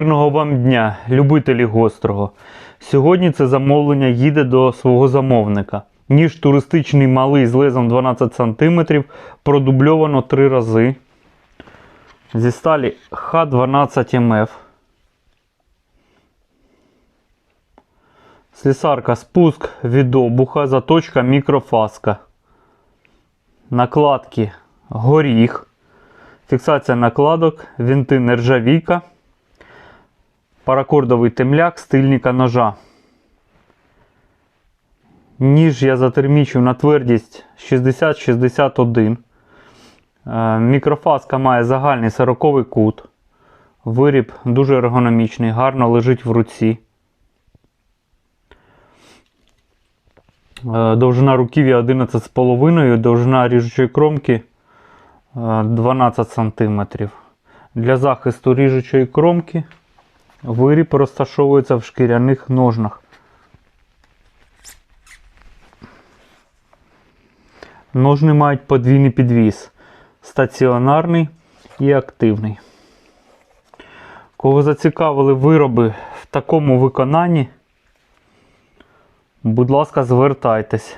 Мирного вам дня, любителі гострого. Сьогодні це замовлення їде до свого замовника. Ніж туристичний малий з лезом 12 см продубльовано три рази. Зі сталі Х12МФ. Слісарка спуск від обуха, заточка мікрофаска. Накладки горіх. Фіксація накладок, вінти нержавійка. Паракордовий темляк стильника ножа. Ніж я затермічив на твердість 60-61. Е, Мікрофаска має загальний 40 кут. Виріб дуже ергономічний, гарно лежить в руці. Е, Довжина руків'я 11,5, довжина ріжучої кромки е, 12 см. Для захисту ріжучої кромки виріб розташовується в шкіряних ножнах. Ножни мають подвійний підвіс. Стаціонарний і активний. Кого зацікавили вироби в такому виконанні, будь ласка, звертайтесь.